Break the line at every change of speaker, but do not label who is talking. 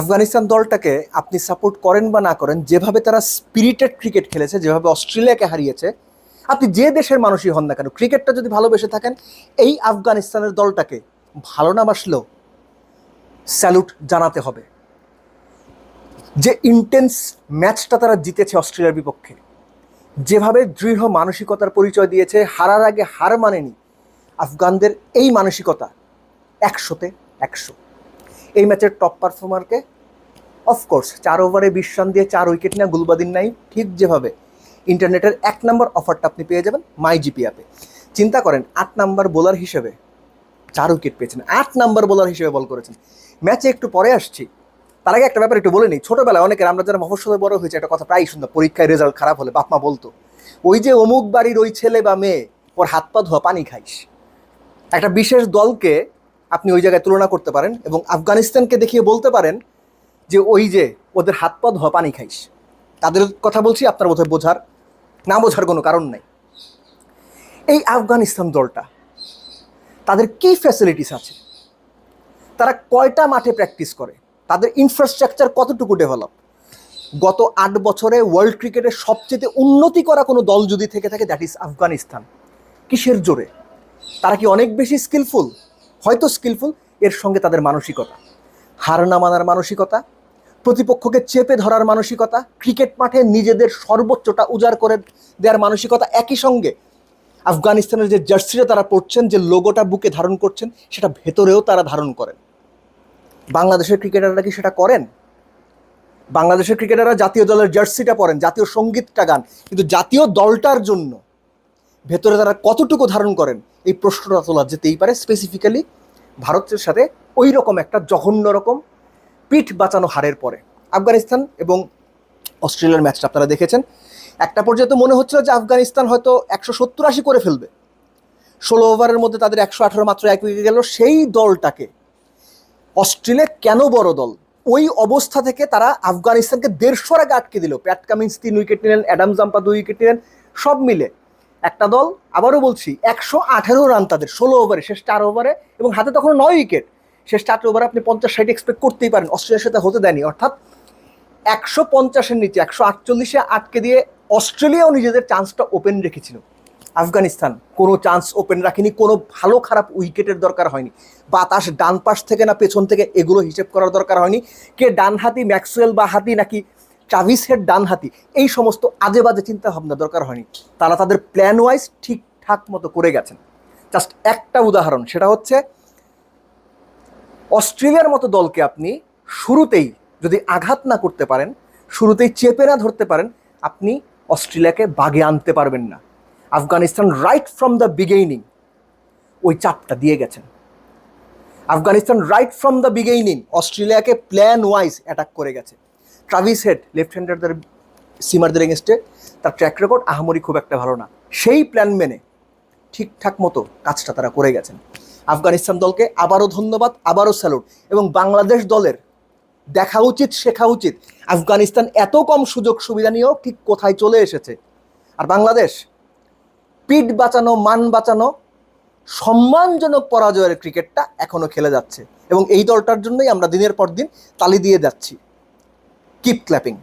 আফগানিস্তান দলটাকে আপনি সাপোর্ট করেন বা না করেন, যেভাবে তারা স্পিরিটেড ক্রিকেট খেলেছে, যেভাবে অস্ট্রেলিয়াকে হারিয়েছে, আপনি যে দেশের মানুষই হন না কেন, ক্রিকেটটা যদি ভালোবেসে থাকেন, এই আফগানিস্তানের দলটাকে ভালো না বাসলেও স্যালুট জানাতে হবে। যে ইন্টেন্স ম্যাচটা তারা জিতেছে অস্ট্রেলিয়ার বিপক্ষে, যেভাবে দৃঢ় মানসিকতার পরিচয় দিয়েছে, হারার আগে হার মানেনি, আফগানদের এই মানসিকতা একশোতে একশো। এই ম্যাচের টপ পারফর্মারকে অফকোর্স চার ওভারে বিশ রান দিয়ে চার উইকেট নেওয়া গুলবাদিন নাই ঠিক যেভাবে ইন্টারনেটের এক নম্বর অফারটা আপনি পেয়ে যাবেন মাই জিপি অ্যাপে চিন্তা করেন, আট নাম্বার বোলার হিসেবে চার উইকেট পেয়েছেন। আট নাম্বার বোলার হিসেবে বল করেছেন। ম্যাচে একটু পরে আসছি। তার আগে একটা ব্যাপার একটু বলে নিই। ছোটোবেলায় অনেকের, আমরা যারা মফস্বলে বড় হয়েছে, একটা কথা প্রায়ই শুনতাম, পরীক্ষায় রেজাল্ট খারাপ হলে বাপমা বলতো, ওই যে অমুক বাড়ির ওই ছেলে বা মেয়ে, ওর হাত পা ধোয়া, পানি খাইস। একটা বিশেষ দলকে আপনি ওই জায়গায় তুলনা করতে পারেন এবং আফগানিস্তানকে দেখিয়ে বলতে পারেন যে ওই যে ওদের হাত পা ধোয়া পানি খাইস। তাদের কথা বলছি, আপনার বোধহয় বোঝার না বোঝার কোনো কারণ নাই। এই আফগানিস্তান দলটা, তাদের কি ফ্যাসিলিটিস আছে? তারা কয়টা মাঠে প্র্যাকটিস করে? তাদের ইনফ্রাস্ট্রাকচার কতটুকু ডেভেলপ গত আট বছরে ওয়ার্ল্ড ক্রিকেটের সবচেয়ে উন্নতি করা কোনো দল যদি থেকে থাকে দ্যাট ইজ আফগানিস্তান। কিসের জোরে? তারা কি অনেক বেশি স্কিলফুল হয়তো স্কিলফুল এর সঙ্গে তাদের মানসিকতা। হার না মানার মানসিকতা, প্রতিপক্ষকে চেপে ধরার মানসিকতা ক্রিকেট মাঠে নিজেদের সর্বোচ্চটা উজাড় করে দেওয়ার মানসিকতা একই সঙ্গে। আফগানিস্তানের যে জার্সিটা তারা পড়ছেন যে লোগোটা বুকে ধারণ করছেন, সেটা ভেতরেও তারা ধারণ করেন। বাংলাদেশের ক্রিকেটাররা কি সেটা করেন? বাংলাদেশের ক্রিকেটাররা জাতীয় দলের জার্সিটা পরেন, জাতীয় সঙ্গীতটা গান। কিন্তু জাতীয় দলটার জন্য ভেতরে তারা কতটুকু ধারণ করেন, এই প্রশ্নটা তোলা যেতেই পারে। স্পেসিফিক্যালি ভারতের সাথে ওই রকম একটা জঘন্য রকম পিঠ বাঁচানো হারের পরে। আফগানিস্তান এবং অস্ট্রেলিয়ার ম্যাচটা আপনারা দেখেছেন। একটা পর্যায়ে তো মনে হচ্ছিল যে আফগানিস্তান হয়তো একশো সত্তর আশি করে ফেলবে। ষোলো ওভারের মধ্যে তাদের একশো আঠারো মাত্র এক উইকেট গেল। সেই দলটাকে, অস্ট্রেলিয়া কেন বড় দল? ওই অবস্থা থেকে তারা আফগানিস্তানকে দেড়শোর আগে আটকে দিল। প্যাট কামিন্স তিন উইকেট নিলেন, অ্যাডাম জাম্পা দুই উইকেট নিলেন, সব মিলে একটা দল, আবারও বলছি, একশো আঠেরো রান তাদের, ষোলো ওভারে শেষ চার ওভারে এবং হাতে তখন নয় উইকেট শেষ চার ওভারে আপনি পঞ্চাশ ষাট এক্সপেক্ট করতেই পারেন, অস্ট্রেলিয়ার সাথে হতে দেয়নি। অর্থাৎ একশো পঞ্চাশের নিচে, একশো আটচল্লিশে আটকে দিয়ে অস্ট্রেলিয়াও নিজেদের চান্সটা ওপেন রেখেছিল। আফগানিস্তান, কোনো চান্স ওপেন রাখেনি, কোনো ভালো খারাপ উইকেটের দরকার হয়নি। বাতাস ডান পাশ থেকে না পেছন থেকে এগুলো হিসেব করার দরকার হয়নি। কে ডান হাতি ম্যাক্সওয়েল বা হাতি নাকি ট্রাভিস হেড ডান হাতি এই সমস্ত আজে বাজে চিন্তা ভাবনা দরকার হয়নি। তারা তাদের প্ল্যান ওয়াইজ ঠিকঠাক মতো করে গেছেন। জাস্ট একটা উদাহরণ, সেটা হচ্ছে, অস্ট্রেলিয়ার মতো দলকে আপনি শুরুতেই যদি আঘাত না করতে পারেন, শুরুতেই চেপে না ধরতে পারেন, আপনি অস্ট্রেলিয়াকে বাগে আনতে পারবেন না। Afghanistan right from the beginning ওই চাপটা দিয়ে গেছেন। Afghanistan right from the beginning অস্ট্রেলিয়াকে plan wise attack করে গেছে। ট্রাভিস হেড লেফট হ্যান্ডারদের সিমারদের এগেনস্টে তার ট্র্যাক রেকর্ড আহামরি খুব একটা ভালো না। সেই প্ল্যান মেনে ঠিকঠাক মতো কাজটা তারা করে গেছেন। আফগানিস্তান দলকে আবারও ধন্যবাদ, আবারও স্যালুট এবং বাংলাদেশ দলের দেখা উচিত, শেখা উচিত, আফগানিস্তান এত কম সুযোগ সুবিধা নিয়েও ঠিক কোথায় চলে এসেছে। আর বাংলাদেশ, পিঠ বাঁচানো, মান বাঁচানো, সম্মানজনক পরাজয়ের ক্রিকেটটা এখনও খেলে যাচ্ছে। এবং এই দলটার জন্যই আমরা দিনের পর দিন তালি দিয়ে যাচ্ছি। keep clapping.